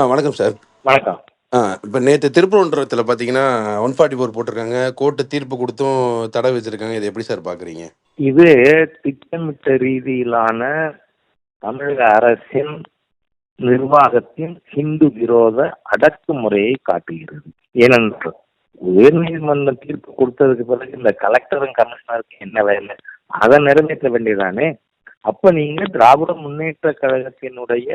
ஆ வணக்கம் சார். வணக்கம். ஆ இப்போ நேற்று திருப்பரங்குன்றத்தில் பார்த்தீங்கன்னா ஒன் ஃபார்ட்டி ஃபோர் போட்டிருக்காங்க. கோர்ட்டு தீர்ப்பு கொடுத்தும் தடை வச்சிருக்காங்க இது எப்படி சார் பார்க்குறீங்க இது திட்டமிட்ட ரீதியிலான தமிழக அரசின் நிர்வாகத்தின் ஹிந்து விரோத அடக்குமுறையை காட்டுகிறது. ஏனென்றால் உயர்நீதிமன்ற தீர்ப்பு கொடுத்ததுக்கு பிறகு இந்த கலெக்டரும் கமிஷனருக்கு என்ன வேலை? அதை நிறைவேற்ற வேண்டியதானே அப்ப நீங்க திராவிட முன்னேற்ற கழகத்தினுடைய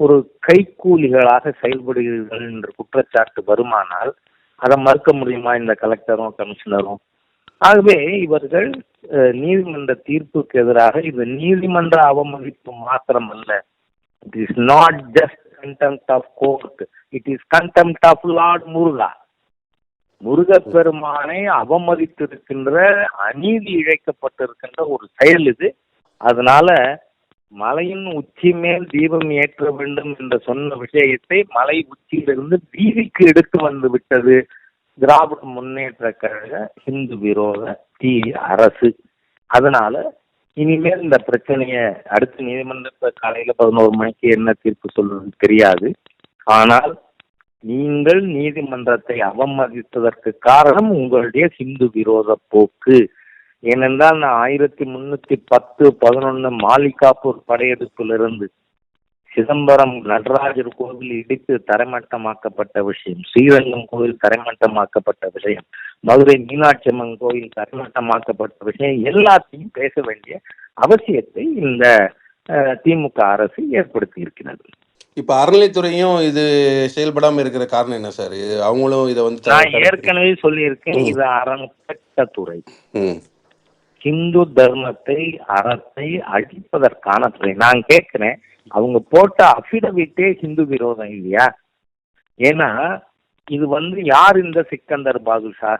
ஒரு கைக்கூலிகளாக செயல்படுகிறீர்கள் என்ற குற்றச்சாட்டு வருமானால் அதை மறுக்க முடியுமா இந்த கலெக்டரும் கமிஷனரும் ஆகவே இவர்கள் நீதிமன்ற தீர்ப்புக்கு எதிராக இது நீதிமன்ற அவமதிப்பு மாத்திரம் அல்ல it is not just contempt of court it is contempt of lord Muruga முருகப்பெருமானை அவமதித்திருக்கின்ற அநீதி இழைக்கப்பட்டிருக்கின்ற ஒரு செயல் இது. அதனால மலையின் உச்சி மேல் தீபம் ஏற்ற வேண்டும் என்று சொன்ன விஷயத்தை மலை உச்சியிலிருந்து வீதிக்கு எடுத்து வந்து விட்டது. திராவிட முன்னேற்ற கழக இந்து விரோத தீ அரசு. அதனால இனிமேல் இந்த பிரச்சனைய அடுத்த நீதிமன்றத்தை காலையில பதினோரு மணிக்கு என்ன தீர்ப்பு சொல்றது தெரியாது. ஆனால் நீங்கள் நீதிமன்றத்தை அவமதித்ததற்கு காரணம் உங்களுடைய சிந்து விரோத போக்கு. ஏனென்றால் நான் ஆயிரத்தி முன்னூத்தி பத்து பதினொன்னு மாலிகாப்பூர் படையெடுப்பிலிருந்து சிதம்பரம் நடராஜர் கோவில் இடித்து தரைமட்டமாக்கப்பட்ட விஷயம் ஸ்ரீரங்கம் கோவில் தரைமட்டமாக்கப்பட்ட விஷயம் மதுரை மீனாட்சி அம்மன் கோவில் தரைமட்டமாக்கப்பட்ட விஷயம் எல்லாத்தையும் பேச வேண்டிய அவசியத்தை இந்த திமுக அரசு ஏற்படுத்தி இருக்கிறது இப்போ அறநிலைத்துறையும் இது செயல்படாமல் இருக்கிற காரணம் என்ன சார்? அவங்களும் இதை வந்து நான் ஏற்கனவே சொல்லியிருக்கேன் இது அறங்கட்ட துறை ஹிந்து தர்மத்தை அறத்தை அழிப்பதற்கான துறை. நான் கேட்கிறேன் அவங்க போட்ட அபிடவிட்டே ஹிந்து விரோதம் இல்லையா? ஏன்னா இது வந்து யார் இந்த சிக்கந்தர் பாதுஷா?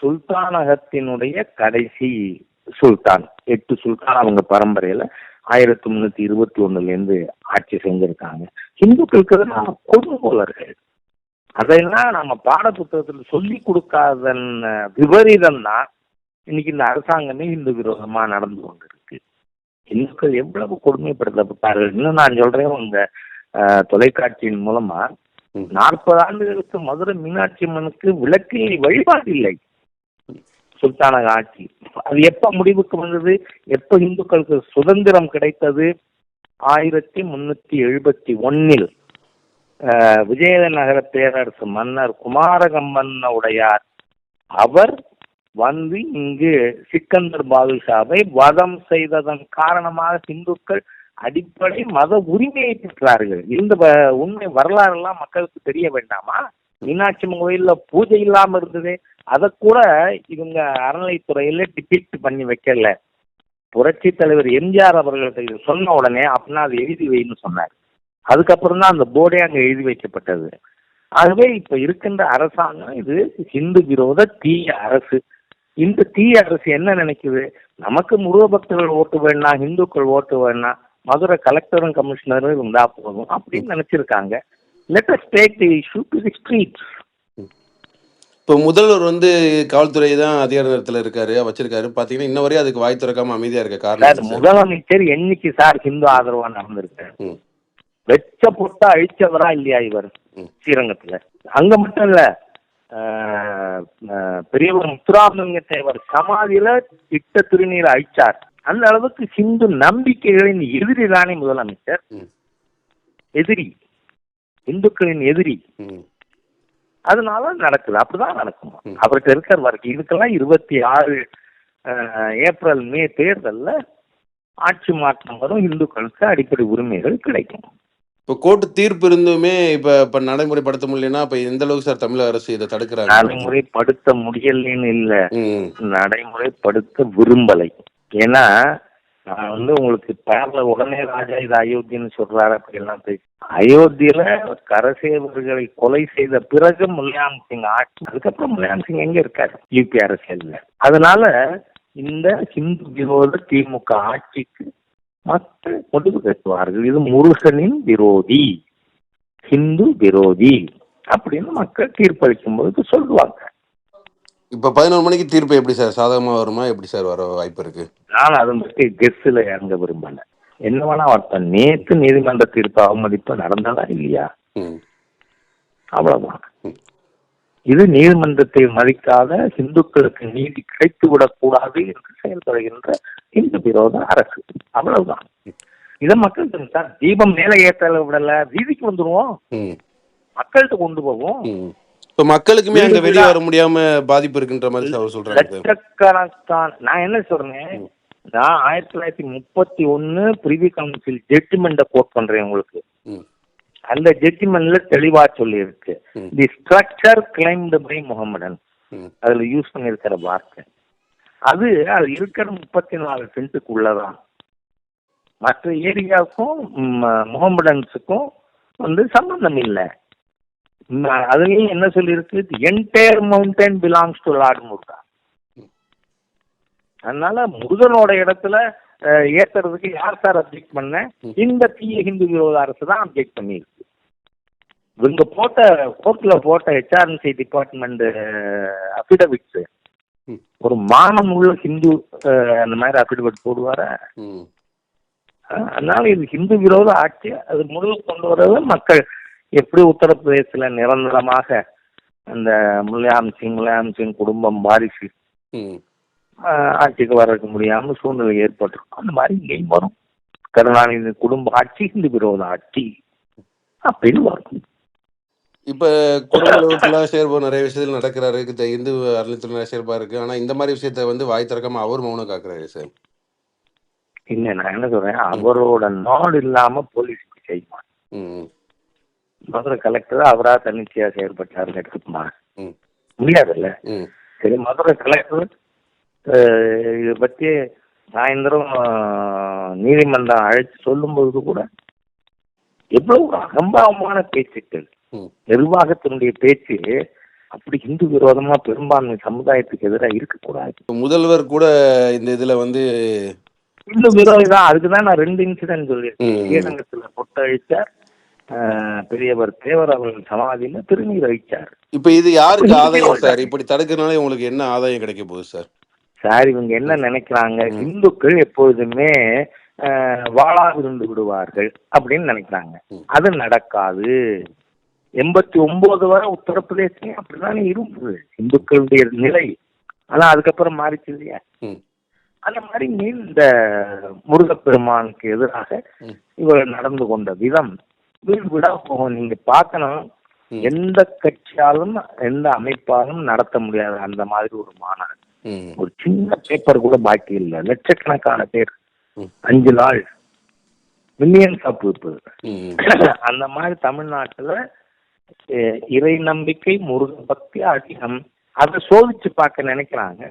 சுல்தானகத்தினுடைய கடைசி சுல்தான். எட்டு சுல்தான் அவங்க பரம்பரையில ஆயிரத்தி முன்னூத்தி இருபத்தி ஒண்ணுல இருந்து ஆட்சி செஞ்சிருக்காங்க. ஹிந்துக்களுக்கு எதிரான கொடுங்கோலர்கள். அதெல்லாம் நம்ம பாட புத்தகத்துல சொல்லி கொடுக்காதன் விபரீதம் தான் இன்னைக்கு இந்த அரசாங்கமே இந்து விரோதமா நடந்து கொண்டிருக்கு. இந்துக்கள் எவ்வளவு கொடுமைப்படுத்தப்பட்டார்கள்? இன்னும் நான் சொல்றேன் உங்க தொலைக்காட்சியின் மூலமா. நாற்பது ஆண்டுகளுக்கு மதுரை மீனாட்சி அம்மனுக்கு விளக்கில் வழிபாடு இல்லை. சுல்தானக ஆட்சி. அது எப்ப முடிவுக்கு வந்தது? எப்ப இந்துக்களுக்கு சுதந்திரம் கிடைத்தது? ஆயிரத்தி முன்னூத்தி எழுபத்தி ஒன்னில் விஜயநகர பேரரசு மன்னர் குமாரகம்பன் உடையார். அவர் வந்து இங்கு சிக்கந்தர் பாதுஷாவை வதம் செய்ததன் காரணமாக இந்துக்கள் அடிப்படை மத உரிமையை பெற்றார்கள். இந்த வ- உண்மை வரலாறு எல்லாம் மக்களுக்கு தெரிய வேண்டாமா? மீனாட்சி அம்மன் கோயில்ல பூஜை இல்லாம இருந்தது அதை கூட இவங்க அறநிலைத்துறையில டிபிக்ட் பண்ணி வைக்கல. புரட்சி தலைவர் எம்ஜிஆர் அவர்கள்ட்ட இது சொன்ன உடனே அப்படின்னா அதை எழுதி வைன்னு சொன்னார். அதுக்கப்புறம் தான் அந்த போர்டே அங்கே எழுதி வைக்கப்பட்டது. ஆகவே இப்ப இருக்கின்ற அரசாங்கம் இது இந்து விரோத தீய அரசு. இந்த தீய அரசு என்ன நினைக்குது? நமக்கு முருக பக்தர்கள் ஓட்டு வேணாம் இந்துக்கள் ஓட்டு வேணாம் மதுரை கலெக்டரும் கமிஷனரும் இருந்தா போதும் அப்படின்னு நினைச்சிருக்காங்க. Let us take the issue to the street இப்போ முதல்வர் வந்து காவல்துறை தான் அதிகாரத்தில் இருக்காரு வச்சிருக்காரு. பார்த்தீங்கன்னா இன்ன வரையும் அதுக்கு வாய் திறக்காம அமைதியா இருக்க காரணம்? முதலமைச்சர் என்னைக்கு சார் ஹிந்து ஆதரவா நடந்திருக்காரு? வெச்ச பொட்டா அழிச்சவரா இல்லையா இவர். ஸ்ரீரங்கத்துல. அங்க மட்டும் இல்ல பெரியவர் முத்துராமலிங்க தேவர் சமாதியில திட்ட திருநீரை அழிச்சார். அந்த அளவுக்கு ஹிந்து நம்பிக்கைகளின் எதிரி தானே முதலமைச்சர். எதிரி. இந்துக்களின் எதிரி. அதனால நடக்குது. அப்படிதான் நடக்கும்? ம். அவர்கிட்ட இருக்கிற வரைக்கும். இதுக்கெல்லாம் இருபத்தி ஆறு ஏப்ரல் மே தேர்தல்ல ஆட்சி மாற்றம் வரும். இந்துக்களுக்கு அடிப்படை உரிமைகள் கிடைக்கும். இப்போ கோர்ட்டு தீர்ப்பு இருந்துமே இப்போ இப்போ நடைமுறைப்படுத்த முடியலன்னா இப்போ எந்த அளவுக்கு சார் தமிழக அரசு இதை தடுக்கிறாங்க? நடைமுறைப்படுத்த முடியலன்னு இல்ல. நடைமுறைப்படுத்த விரும்பலை. ஏன்னா நான் வந்து உங்களுக்கு பேர்ல உடனே ராஜா இது அயோத்தின்னு சொல்றாரு அப்படிலாம் பேசி அயோத்தியில கரசேவர்களை கொலை செய்த பிறகு முலாயம் சிங் ஆட்சி அதுக்கப்புறம் முலாயம் சிங் எங்க இருக்காரு? யூபி அரசியல்ல. அதனால இந்த ஹிந்து விரோத திமுக ஆட்சிக்கு மக்கள் முடிவு கட்டுவார்கள் இது முருகனின் விரோதி ஹிந்து விரோதி அப்படின்னு மக்கள் தீர்ப்பளிக்கும் போது சொல்லுவாங்க. இப்போ பதினொரு மணிக்கு தீர்ப்பு எப்படி சார்? சாதகமாக வருமா? எப்படி சார் வர வாய்ப்பு இருக்கு? நான் அதை பற்றி கெஸ்ஸில் இறங்க விரும்பல. என்ன வேணா வரட்டும் நேத்து நீதிமன்ற தீர்ப்பு அவமதிப்பு நடந்ததா இல்லையா? அவ்வளவுதான். இது நீதிமன்றத்தை மதிக்காத இந்துக்களுக்கு நீதி கிடைத்து விடக்கூடாது என்று செயல்படுகின்ற இந்து விரோத அரசு. அவ்வளவுதான். இதை மக்கள் தெரிஞ்சா தீபம் மேலே ஏற்றல விடல வீதிக்கு வந்துருவோம். மக்கள்கிட்ட கொண்டு போவோம். இப்போ மக்களுக்குமே அங்க வெளியே வர முடியாம பாதிப்பு இருக்குன்ற மாதிரி அவர் சொல்றாங்க சார் லட்சக்கணக்கான நான் என்ன சொல்றேன்? நான் ஆயிரத்தி தொள்ளாயிரத்தி முப்பத்தி ஒன்னு பிரிவி கவுன்சில் ஜட்ஜ்மெண்ட்டை கோட் பண்றேன் உங்களுக்கு. அந்த ஜட்ஜ்மெண்ட்ல தெளிவா சொல்லி இருக்கு ம். The structure claimed by Mohammedan அதுல யூஸ் பண்ணியிருக்கிற வார்த்தை. அது அது இருக்கிற முப்பத்தி நாலு சென்ட்டுக்குள்ளதான். மற்ற ஏரியாவுக்கும் முகமடன்ஸுக்கும் வந்து சம்பந்தம் இல்லை. அதுலயும் என்ன சொல்லியிருக்கு? Entire mountain belongs to lord Muruga அதனால முருகனோட இடத்துல ஏத்துறதுக்கு யார் சார் அப்ஜெக்ட் பண்ண? இந்த தீய ஹிந்து விரோத அரசு தான் அப்ஜெக்ட் பண்ணியிருக்கு. இவங்க போட்ட கோர்ட்ல போட்ட ஹெச்ஆர்என்சி டிபார்ட்மெண்ட் அபிடவிட்ஸ் ம். ஒரு மானம் உள்ள ஹிந்து அந்த மாதிரி அபிடவிட் போடுவாரா? அதனால இது ஹிந்து விரோத ஆட்சி. அது முடிவு கொண்டு வரது மக்கள். எப்படி உத்தரப்பிரதேசத்துல நிரந்தரமாக அந்த முலாயம் சிங் முலாயம் சிங் குடும்பம் வாரிசு ஆஹ் ஆட்சிக்கு வர்றதுக்கு முடியாம சூழ்நிலை ஏற்பட்டிருக்கும். அந்த மாதிரி இங்கேயும் வரும். கருணாநிதி குடும்ப ஆட்சி இந்து விரோத ஆட்சி. அப்படின்னு வரும். இப்ப குடும்பத்துல சேர்பா நிறைய விஷயத்தில் நடக்கிறாரு. இந்த அறநிலையத்துல நிறைய சேர்பா இருக்கு. ஆனா இந்த மாதிரி விஷயத்த வந்து வாய் திறக்காம அவர் மௌனம் காக்குறாரு சார். இல்ல நான் என்ன சொல்றேன்? அவரோட நாடு இல்லாம போலீஸ் செய்யுமா மதுரை கலெக்டர் அவரா தன்னிச்சையா செயல்பட்டாருன்னு எடுத்துக்குமா? ம். முடியாதுல்ல? சரி மதுரை கலெக்டர் இதை பத்தி சாயந்தரம் நீதிமன்றம் அழைச்சு சொல்லும்போது கூட எவ்வளவு அகம்பாவமான பேச்சுக்கள். நிர்வாகத்தினுடைய பேச்சு அப்படி இந்து விரோதமா பெரும்பான்மை சமுதாயத்துக்கு எதிராக இருக்கக்கூடாது. முதல்வர் கூட இந்த இதுல வந்து இந்து விரோதி தான். அதுக்கு தான் நான் ரெண்டு இன்சிடென்ட் சொல்லியிருக்கேன். ஸ்ரீரங்கத்துல பொட்டழிச்சார் பெரியவர் தேவர் அவர்கள் சமாதியில திருநீர் அழிச்சார். இப்ப இது யாருக்கு ஆதாயம் சார்? இப்படி தடுக்கிறதுனால உங்களுக்கு என்ன ஆதாயம் கிடைக்க போகுது சார்? சார் இவங்க என்ன நினைக்கிறாங்க? இந்துக்கள் எப்பொழுதுமே வாளா விருந்து விடுவார்கள் அப்படின்னு நினைக்கிறாங்க. அது நடக்காது. எண்பத்தி ஒன்பது வரை உத்தரப்பிரதேசம் அப்படிதானே இருந்தது. இந்துக்களுடைய நிலை. ஆனா அதுக்கப்புறம் மாறிச்சு இல்லையா? அந்த மாதிரி இந்த முருகப்பெருமானுக்கு எதிராக. இவர் நடந்து கொண்ட விதம். வீடு விடா போகும் நீங்க பார்க்கணும். ம். எந்த கட்சியாலும் எந்த அமைப்பாலும் நடத்த முடியாத அந்த மாதிரி ஒரு மாநாடு. ஒரு சின்ன பேப்பர் கூட பாக்கி இல்லை. லட்சக்கணக்கான பேர். அஞ்சு நாள் மில்லியன்ஸ் ஆஃப் பீப்புள் ம். அந்த மாதிரி தமிழ்நாட்டுல இறை நம்பிக்கை முருக பக்தி அதிகம் அதை சோதிச்சு பார்க்க நினைக்கிறாங்க.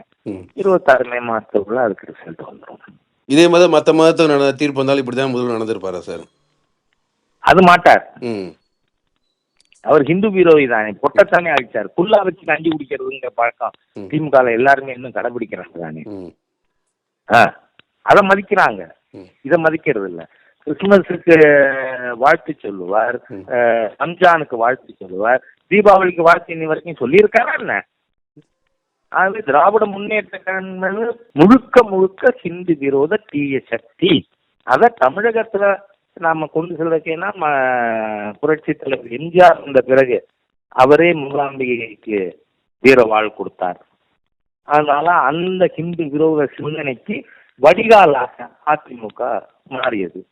இருபத்தாறு மே மாசத்துக்குள்ள அதுக்கு ரிசல்ட் வந்துடும் இதே மாதிரி மத்த மதத்துக்கு நட தீர்ப்பு வந்தாலும் இப்படிதான் முதல்வர் நடந்திருப்பாரா சார்? அது மாட்டார். அவர் ஹிந்து விரோதி தானே பொட்டத்தானே அழிச்சார் புல்லா வச்சு கஞ்சி குடிக்கிறதுங்கிற பழக்கம். திமுக எல்லாருமே இன்னும் கடைபிடிக்கிறாங்க தானே. ஆ, அதை மதிக்கிறாங்க. இதை மதிக்கிறது இல்ல கிறிஸ்துமஸுக்கு வாழ்த்து சொல்லுவார். ரம்ஜானுக்கு வாழ்த்து சொல்லுவார். தீபாவளிக்கு வாழ்த்து இன்னி வரைக்கும் சொல்லியிருக்காரா என்ன? ஆகவே திராவிட முன்னேற்ற கழகம் முழுக்க முழுக்க ஹிந்து விரோத தீய சக்தி. அத தமிழகத்துல நாம கொண்டு செல்வதுக்கேனா புரட்சி தலைவர் எம்ஜிஆர் வந்த பிறகு அவரே மூகாம்பிகைக்கு வீர வாழ் கொடுத்தார். அதனால அந்த ஹிந்து விரோத சிந்தனைக்கு வடிகாலாக அதிமுக மாறியது.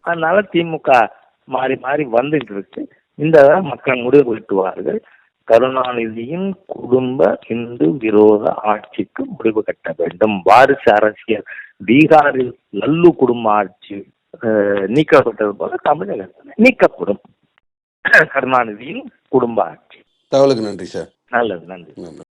அதனால திமுக மாறி மாறி வந்துட்டு இருக்கு. இந்த மக்கள் முடிவு கட்டுவார்கள் கருணாநிதியின் குடும்ப இந்து விரோத ஆட்சிக்கு முடிவு கட்ட வேண்டும். வாரிசு அரசியல். பீகாரில் லல்லு குடும்ப ஆட்சி நீக்கப்பட்டது போல தமிழகத்தில் நீக்கப்படும். கருணாநிதியின் குடும்ப ஆட்சி. தகவலுக்கு நன்றி சார். நல்லது நன்றி.